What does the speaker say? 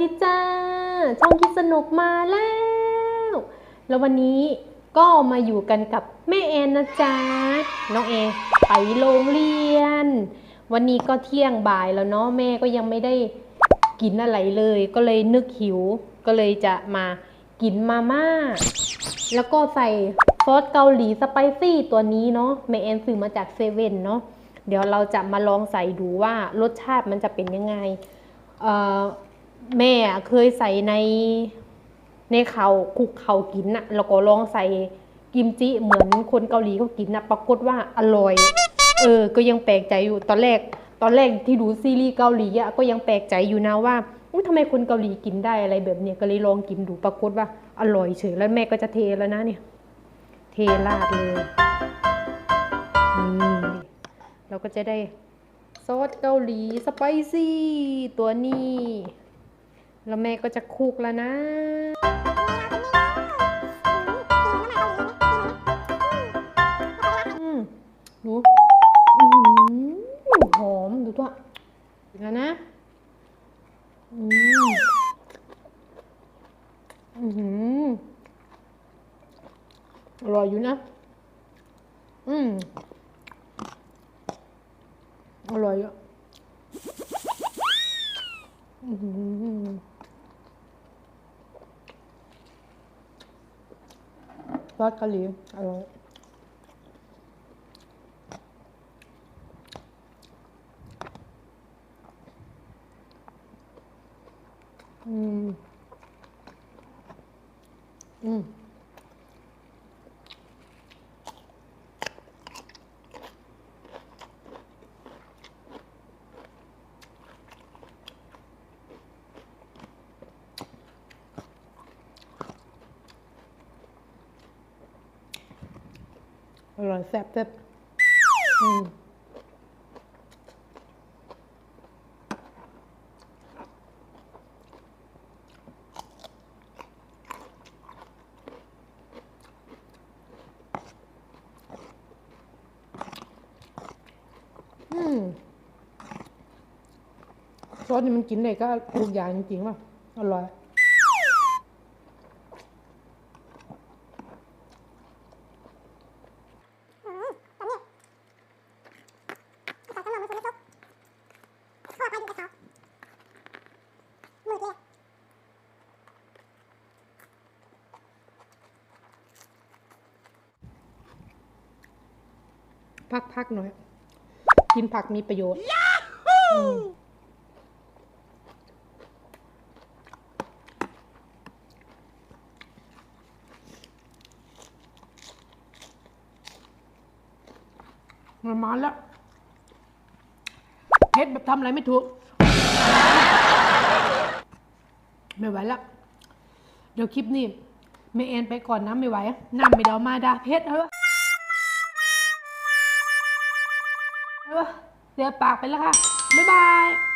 ดีจ้า ช่องคิดสนุกมาแล้ว แล้ววันนี้ก็มาอยู่กันกับแม่แอนนะจ๊ะ น้องเอไปโรงเรียน วันนี้ก็เที่ยงบ่ายแล้วเนาะแม่ก็ยังไม่ได้กินอะไรเลย ก็เลยนึกหิว ก็เลยจะมากินมาม่า แล้วก็ใส่ซอสเกาหลีสไปซี่ตัวนี้เนาะแม่แอนซื้อมาจากเซเว่นเนาะเดี๋ยวเราจะมาลองใส่ดูว่ารสชาติมันจะเป็นยังไง เอ่อ แม่เคยใส่ในในเขาคุกเขากินน่ะแล้วก็ลองใส่กิมจิเหมือนคนเกาหลีเขากินน่ะปรากฏว่าอร่อย เออ ก็ยังแปลกใจอยู่ตอนแรก ตอนแรกที่ดูซีรีส์เกาหลีอะก็ยังแปลกใจอยู่นะว่าอุ๊ยทำไมคนเกาหลีกินได้อะไรแบบเนี้ยก็เลยลองกินดูปรากฏว่าอร่อยเฉยแล้วแม่ก็จะเทแล้วนะเนี่ย เทราดเลยนี่เราก็จะได้ซอสเกาหลีสไปซี่ตัวนี้ แล้วแม่ก็จะคุกแล้วนะดูหอมดูตัวอีกแล้วนะอืมอือหือร่อยอยู่นะ อืมอร่อยอะอื้อ หือซอส อร่อยแซ่บแซ่บอืมอืมซอสนี่มันกินได้ก็ทุกอย่างจริงๆป่ะอร่อย พักๆหน่อย กินผักมีประโยชน์มมันมาแล้วเฮ็ดแบบทำอะไรไม่ถูก ไม่ไหวแล้ว เดี๋ยวคลิปนี้แม่แอนไปก่อนนะไม่ไหวน้ำไม่เดามาดาเพชรเฮ้ย เออเสียปากไปแล้วค่ะ บ๊ายบาย